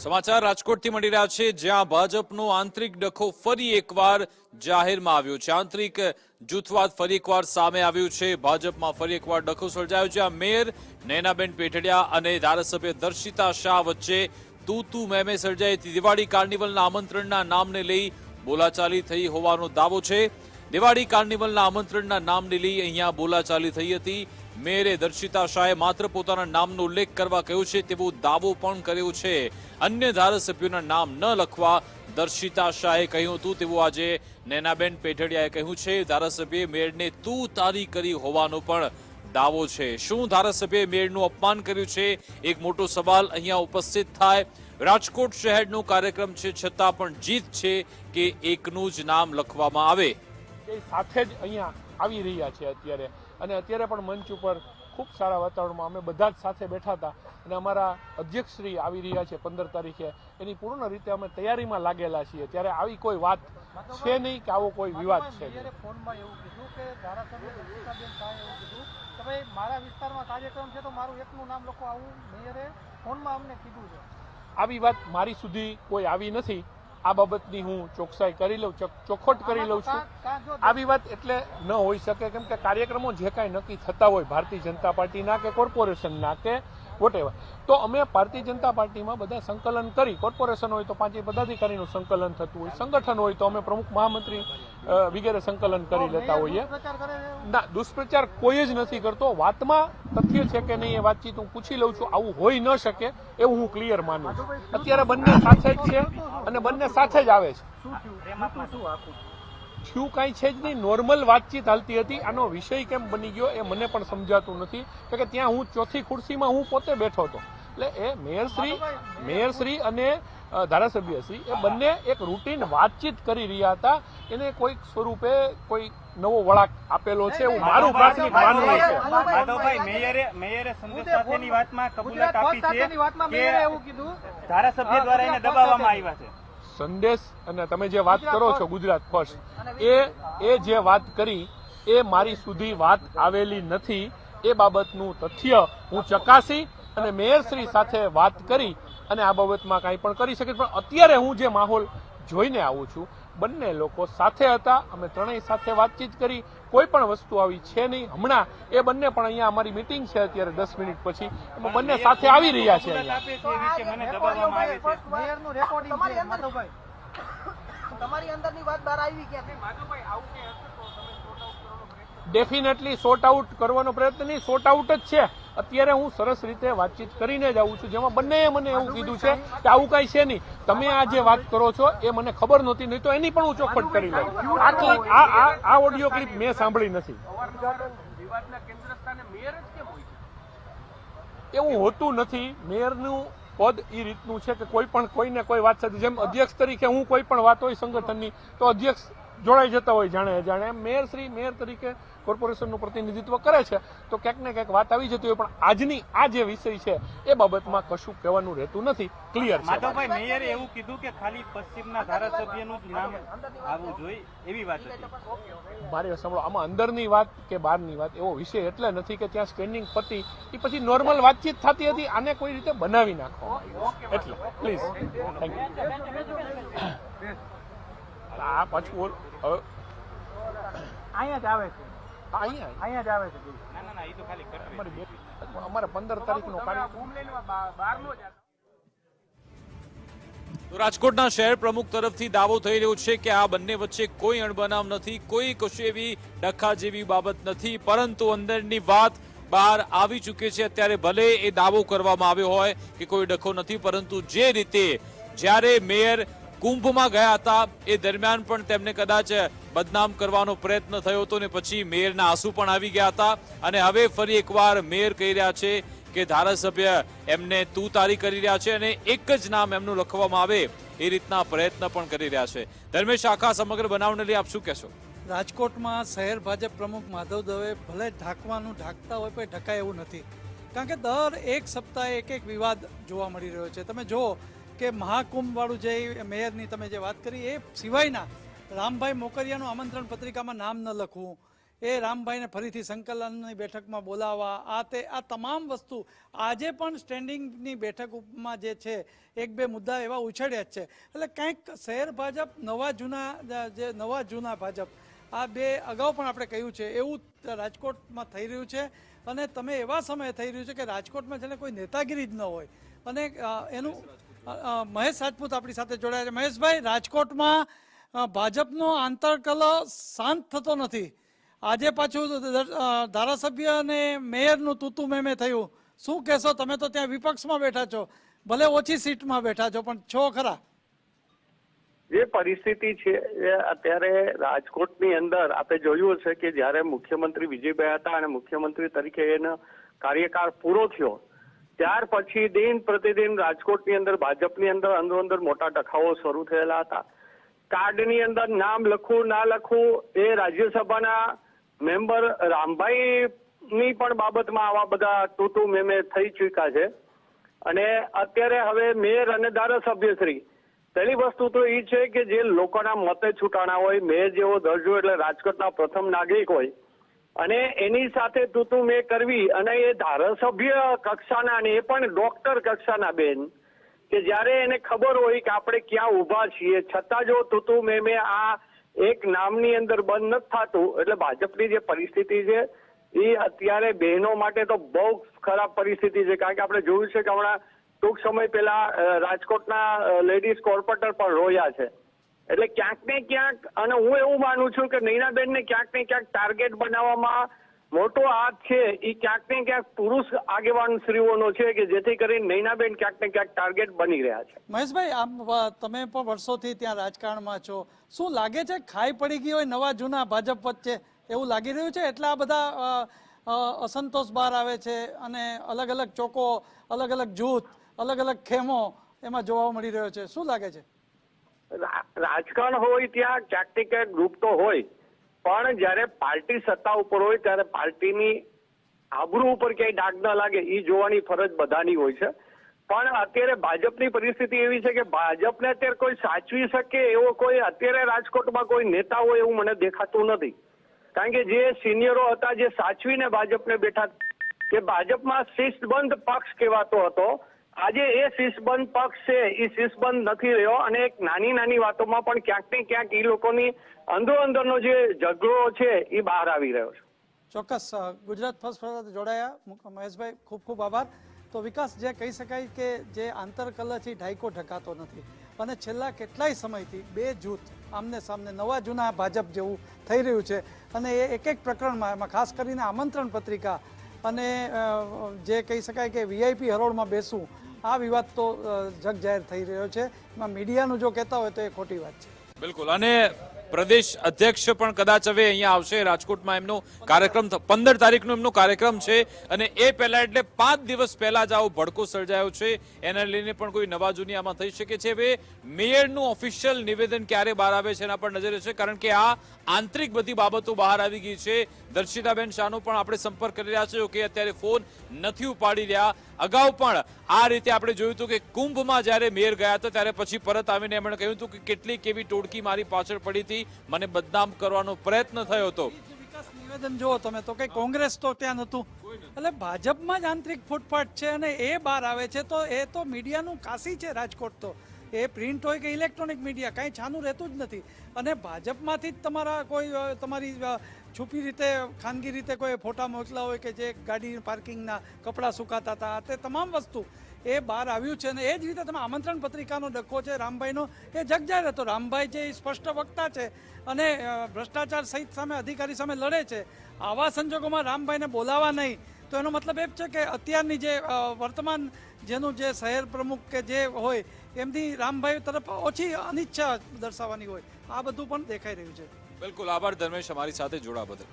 સમાચાર રાજકોટથી મળી રહ્યા છે, જ્યાં ભાજપનો આંતરિક ડખો ફરી એકવાર જાહેરમાં આવ્યો છે. આંતરિક જૂથવાદ ફરી એકવાર સામે આવ્યું છે. ભાજપમાં ફરી એકવાર ડખો સર્જાયો છે. આ મેયર નૈનાબેન પેઠડિયા અને ધારાસભ્ય દર્શિતા શાહ વચ્ચે તું તું મેમે સર્જાઈ દિવાળી કાર્નિવલના આમંત્રણના નામને લઈ બોલાચાલી થઈ હોવાનો દાવો છે. દિવાળી કાર્નિવલના આમંત્રણના નામને લઈ અહીંયા બોલાચાલી થઈ હતી. મેયરે દર્શિતા શાહે માત્ર પોતાના નામનો ઉલ્લેખ કરવા કહ્યું છે તેવો દાવો પણ કર્યો છે. અન્ય ધારાસભ્યોના નામ ન લખવા દર્શિતા શાહે કહ્યું હતું તેવું આજે નૈનાબેન પેઠડિયાએ કહ્યું છે. ધારાસભ્યએ મેયરને તું તારી કરી હોવાનો પણ દાવો છે. શું ધારાસભ્યએ મેયરનું અપમાન કર્યું છે? એક મોટો સવાલ અહીંયા ઉપસ્થિત થાય. રાજકોટ શહેરનો કાર્યક્રમ છે, છતાં પણ જીત છે કે એકનું જ નામ લખવામાં આવે? સાથે જ અહીંયા આવી રહ્યા છે અત્યારે. અને અત્યારે પણ મંચ ઉપર ખૂબ સારા વાતાવરણમાં અમે બધા જ સાથે બેઠા હતા અને અમારા અધ્યક્ષશ્રી આવી રહ્યા છે પંદર તારીખે. એની પૂર્ણ રીતે અમે તૈયારીમાં લાગેલા છીએ. ત્યારે આવી કોઈ વાત છે નહીં કે આવો કોઈ વિવાદ છે ફોનમાં એવું કીધું કે મારા વિસ્તારમાં કાર્યક્રમ છે તો મારું એકનું નામ લખો આવું મેયરે ફોનમાં અમને કીધું છે. આવી વાત મારી સુધી કોઈ આવી નથી. આ બાબતની હું ચોકસાઈ કરી લઉં ચોખવટ કરી લઉં છું. આવી વાત એટલે ન હોઈ શકે કેમ કે કાર્યક્રમો જે કાંઈ નક્કી થતા હોય ભારતીય જનતા પાર્ટીના કે કોર્પોરેશનના કે વોટેવર તો અમે ભારતીય જનતા પાર્ટીમાં બધા સંકલન કરી. કોર્પોરેશન હોય તો પાંચે પદાધિકારીનું સંકલન થતું હોય સંગઠન હોય તો અમે પ્રમુખ મહામંત્રી વગેરે સંકલન કરી લેતા હોઈએ. ના દુષ્પ્રચાર કોઈ જ નથી કરતો. વાતમાં તથ્ય છે કે નહીં એ વાતચીત હું પૂછી લઉં છું. આવું હોઈ ન શકે એવું હું ક્લિયર માનું છું. અત્યારે બંને સાથે જ છે અને બંને સાથે જ આવે છે. શું થયું? કાંઈ છે જ નહીં. નોર્મલ વાતચીત હાલતી હતી. આનો વિષય કેમ બની ગયો એ મને પણ સમજાતું નથી. કે ત્યાં હું ચોથી ખુરશીમાં હું પોતે બેઠો હતો. એટલે એ મેયરશ્રી મેયરશ્રી અને ધારાસભ્યશ્રી એ બંને એક રૂટીન વાતચીત કરી રહ્યા હતા. એને કોઈક સ્વરૂપે કોઈ નવો વળાંક આપેલો છે એવું મારું પ્રાથમિક માનવું છે. માધવભાઈ મેયરે મેયરે સંદેશ સાથેની વાતમાં કબૂલાત આપી છે એવું કીધું. ધારાસભ્ય દ્વારા એને દબાવવામાં આવ્યા છે. સંદેશ અને તમે જે વાત કરો છો ગુજરાત ફર્સ્ટ એ એ જે વાત કરી એ મારી સુધી વાત આવેલી નથી. એ બાબતનું તથ્ય હું ચકાસી અને મેયરશ્રી સાથે વાત કરી અને આ બાબતમાં કાંઈ પણ કરી શકે. પણ અત્યારે હું જે માહોલ જોઈને આવું છું બંને લોકો સાથે હતા અમે ત્રણેય સાથે વાતચીત કરી. કોઈ પણ વસ્તુ આવી છે નહીં. હમણાં એ બંને પણ અહીંયા અમારી મિટિંગ છે અત્યારે દસ મિનિટ પછી. એમાં બંને સાથે આવી રહ્યા છે તમારી અંદરની વાત બહાર આવી ડેફિનેટલી સોર્ટ આઉટ કરવાનો પ્રયત્ન નહીં. સોર્ટ આઉટ જ છે. અત્યારે હું સરસ રીતે વાતચીત કરીને જ આવું છું. જેમાં બંનેએ મને એવું કીધું છે કે આવું કાંઈ છે નહીં. તમે આ જે વાત કરો છો એ મને ખબર નહોતી નહીં તો એની પણ હું ચોખવટ કરી લઉં. આ આ આ આ ઓડિયો ક્લિપ મેં સાંભળી નથી. એવું હોતું નથી. મેયરનું પદ એ રીતનું છે કે કોઈ પણ કોઈને કોઈ વાત સાથે જેમ અધ્યક્ષ તરીકે હું કોઈ પણ વાત હોય સંગઠનની તો અધ્યક્ષ જોડાઈ જતા હોય જાણે અજાણે. એમ મેયર શ્રી મેયર તરીકે કોર્પોરેશનનું પ્રતિનિધિત્વ કરે છે. તો ક્યાંક ને ક્યાંક વાત આવી જતી હોય પણ આજની આ જે વિષય છે એ બાબતમાં કશું કહેવાનું રહેતું નથી. ક્લિયર છે. માધવભાઈ મેયરે એવું કીધું કે ખાલી પશ્ચિમના ધારાસભ્યનું જ નામ આવવું જોઈએ એવી વાત હતી. મારે સાંભળો આમાં અંદરની વાત કે બહારની વાત એવો વિષય એટલે નથી કે ત્યાં સ્ટેન્ડિંગ પતિ એ પછી નોર્મલ વાતચીત થતી હતી આને કોઈ રીતે બનાવી નાખો. એટલે પ્લીઝ થેન્ક યુ આ પાછું ઓલ- હવે અહીંયા જ આવે છે. અહીંયા અહીંયા જ આવે છે ના ના ના એ તો ખાલી કટરી. અમારે પંદર તારીખનો કાર્યક્રમ તો રાજકોટના શહેર પ્રમુખ તરફથી દાવો થઈ રહ્યો છે કે આ બંને વચ્ચે કોઈ અણબનાવ નથી કોઈ કશું એવી ડખા જેવી બાબત નથી પરંતુ અંદરની વાત બહાર આવી ચૂકી છે. અત્યારે ભલે એ દાવો કરવામાં આવ્યો હોય કે કોઈ ડખો નથી પરંતુ જે રીતે જ્યારે મેયર કુંભમાં ગયા હતા. એ દરમિયાન પણ તેમને કદાચ બદનામ કરવાનો પ્રયત્ન થયો હતો ને પછી મેયરના આંસુ પણ આવી ગયા હતા. અને હવે ફરી એકવાર મેયર કહી રહ્યા છે કે ધારાસભ્ય એમને તું તારી કરી રહ્યા છે અને એક જ નામ એમનું લખવામાં આવે એ રીતના પ્રયત્ન પણ કરી રહ્યા છે. ધર્મેશ, આખા સમગ્ર બનાવને લઈ આપ શું કહેશો? રાજકોટમાં શહેર ભાજપ પ્રમુખ માધવ દવે ભલે ઢાંકવાનું ઢાંકતા હોય પણ ઢકાય એવું નથી. કારણ કે દર એક સપ્તાહે એક એક વિવાદ જોવા મળી રહ્યો છે. તમે જુઓ કે મહાકુંભવાળું જે મેયરની તમે જે વાત કરી, એ સિવાયના રામભાઈ મોકરિયાનું આમંત્રણ પત્રિકામાં નામ ન લખવું, એ રામભાઈને ફરીથી સંકલનની બેઠકમાં બોલાવવા, આ તે, આ તમામ વસ્તુ આજે પણ સ્ટેન્ડિંગની બેઠકમાં જે છે, એક બે મુદ્દા એવા ઉછળ્યા જ છે. એટલે કંઈક શહેર ભાજપ, નવા જૂના, જે નવા જૂના ભાજપ, આ બે અગાઉ પણ આપણે કહ્યું છે, એવું રાજકોટમાં થઈ રહ્યું છે. અને તમે એવા સમયે થઈ રહ્યું છે કે રાજકોટમાં જેને કોઈ નેતાગીરી જ ન હોય. અને એનું મહેશ રાજપૂત આપણી સાથે જોડાયા છે. મહેશભાઈ, રાજકોટમાં ભાજપનો આંતરકલહ શાંત થતો નથી. આજે પાછું ધારાસભ્ય અને મેયરનું તૂતું મેમે થયું. શું કહેશો? તમે તો ત્યાં વિપક્ષમાં બેઠા છો. ભલે ઓછી સીટમાં બેઠા છો, પણ છો ખરા? જે પરિસ્થિતિ છે, એ અત્યારે રાજકોટની અંદર આપણે જોયું હશે કે જ્યારે મુખ્યમંત્રી વિજયભાઈ હતા અને મુખ્યમંત્રી તરીકે એનો કાર્યકાળ પૂરો થયો ત્યાર પછી દિન પ્રતિદિન રાજકોટની અંદર, ભાજપની અંદર અંદર અંદર મોટા ડખાઓ શરૂ થયેલા હતા. કાર્ડની અંદર નામ લખવું ના લખવું એ રાજ્યસભાના મેમ્બર રામભાઈ ની પણ બાબતમાં આવા બધા ટૂટુ મેમે થઈ ચૂક્યા છે. અને અત્યારે હવે મેયર અને ધારાસભ્યશ્રી, પહેલી વસ્તુ તો એ છે કે જે લોકોના મતે છૂટાણા હોય, મેયર જેવો દરજ્જો એટલે રાજકોટના પ્રથમ નાગરિક હોય અને એની સાથે તૂતું મેં કરવી અને એ ધારાસભ્ય કક્ષાના અને એ પણ ડોક્ટર કક્ષાના બેન કે જ્યારે એને ખબર હોય કે આપણે ક્યાં ઊભા છીએ, છતાં જો તૂતું મેં મેં આ એક નામની અંદર બંધ નથી થતું, એટલે ભાજપની જે પરિસ્થિતિ છે, એ અત્યારે બહેનો માટે તો બહુ ખરાબ પરિસ્થિતિ છે. કારણ કે આપણે જોયું છે કે હમણાં ટૂંક સમય પહેલા રાજકોટના લેડીઝ કોર્પોરેટર પણ રોયા છે. એટલે ક્યાંક ને ક્યાંક, અને હું એવું માનું છું કે નૈનાબેનને ક્યાંક ને ક્યાંક ટાર્ગેટ બનાવવામાં મોટો હાથ છે. એ ક્યાંક ને ક્યાંક પુરુષ આગેવાન શ્રીઓનો છે કે જેથી કરીને નૈનાબેન ક્યાંક ને ક્યાંક ટાર્ગેટ બની રહ્યા છે. મહેશભાઈ, આમ તમે પણ વર્ષોથી ત્યાં રાજકારણમાં છો. શું લાગે છે ખાઈ પડી ગઈ હોય નવા જૂના ભાજપ વચ્ચે? એવું લાગી રહ્યું છે? એટલે બધા અસંતોષ બહાર આવે છે અને અલગ અલગ ચોકો અલગ અલગ જૂથ અલગ અલગ ખેમો એમાં જોવા મળી રહ્યો છે. શું લાગે છે? રાજકારણ હોય ત્યાં ક્યાંક ને ક્યાંક ગ્રુપ તો હોય, પણ જ્યારે પાર્ટી સત્તા ઉપર હોય ત્યારે પાર્ટીની આબરૂ ઉપર ક્યાંય ડાક ન લાગે એ જોવાની ફરજ બધાની હોય છે. પણ અત્યારે ભાજપની પરિસ્થિતિ એવી છે કે ભાજપને અત્યારે કોઈ સાચવી શકે એવો કોઈ અત્યારે રાજકોટમાં કોઈ નેતા હોય એવું મને દેખાતું નથી. કારણ કે જે સિનિયરો હતા જે સાચવીને ભાજપને બેઠા, કે ભાજપમાં શિસ્તબંધ પક્ષ કહેવાતો હતો આજે એ શિસ્તબંધ પક્ષ છે, એ શિસ્તબંધ નથી રહ્યો અને એક નાની નાની વાતોમાં પણ ક્યાંક ને ક્યાંક એ લોકોની અંદરો અંદરનો જે ઝઘડો છે એ બહાર આવી રહ્યો છે. ચોક્કસ ગુજરાત ફર્સ્ટ સાથે જોડાયા. મહેશભાઈ, ખૂબ ખૂબ આભાર. તો વિકાસ, જે કહી શકાય કે જે આંતરકલહથી ઢાયકો ઢકાતો નથી. અને છેલ્લા કેટલાય સમયથી બે જૂથ આમને સામને નવા જૂના ભાજપ જેવું થઈ રહ્યું છે. અને એ એક એક પ્રકરણમાં, એમાં ખાસ કરીને આમંત્રણ પત્રિકા અને જે કહી શકાય કે વીઆઈપી હરોળમાં બેસવું આ વિવાદ તો જગ જાહેર થઈ રહ્યો છે. એમાં મીડિયાનું જો કહેતા હોય તો એ ખોટી વાત છે. બિલકુલ. અને પ્રદેશ અધ્યક્ષ પણ કદાચ હવે અહીંયા આવશે. રાજકોટમાં એમનો કાર્યક્રમ પંદર તારીખનો એમનો કાર્યક્રમ છે અને એ પહેલા એટલે પાંચ દિવસ પહેલા જ આવો ભડકો સર્જાયો છે. એના લઈને પણ કોઈ નવા જૂની આમાં થઈ શકે છે. હવે મેયરનું ઓફિશિયલ નિવેદન ક્યારે બહાર આવે છે એના પર નજર છે કારણ કે આ આંતરિક બધી બાબતો બહાર આવી ગઈ છે. દર્શિતાબેન શાહનો પણ આપણે સંપર્ક કરી રહ્યા છીએ કે અત્યારે ફોન નથી ઉપાડી રહ્યા. અગાઉ પણ આ રીતે આપણે જોયું હતું કે કુંભમાં જ્યારે મેયર ગયા હતા, ત્યારે પછી પરત આવીને એમણે કહ્યું હતું કે કેટલીક એવી ટોળકી મારી પાછળ પડી હતી. મને બદનામ કરવાનો પ્રયત્ન થયો હતો. નિવેદન જુઓ તમે, તો કે કોંગ્રેસ તો ત્યાં નતું એટલે ભાજપમાં જ આંતરિક ફૂટફાટ છે અને એ બહાર આવે છે, તો એ તો મીડિયાનું કાશી છે રાજકોટ તો. એ પ્રિન્ટ હોય કે ઇલેક્ટ્રોનિક મીડિયા, કાંઈ છાનું રહેતું જ નથી. અને ભાજપમાંથી જ તમારા કોઈ તમારી છુપી રીતે, ખાનગી રીતે કોઈ ફોટા મોકલા હોય કે જે ગાડી પાર્કિંગના કપડાં સુકાતા હતા તે તમામ વસ્તુ. એ બહાર આવ્યું છે અને એ જ રીતે તમે આમંત્રણ પત્રિકાનો ડખો છે, રામભાઈનો, એ જગજાહેર હતો રામભાઈ જે સ્પષ્ટ વક્તા છે અને ભ્રષ્ટાચાર સહિત સામે અધિકારી સામે લડે છે, આવા સંજોગોમાં રામભાઈને બોલાવા નહીં. તો એનો મતલબ એ છે કે અત્યારની જે વર્તમાન જેનું જે શહેર પ્રમુખ કે જે હોય, એમની રામભાઈ તરફ ઓછી અનિચ્છા દર્શાવવાની હોય. આ બધું પણ દેખાઈ રહ્યું છે. બિલકુલ. આભાર ધર્મેશ અમારી સાથે જોડા બદલ.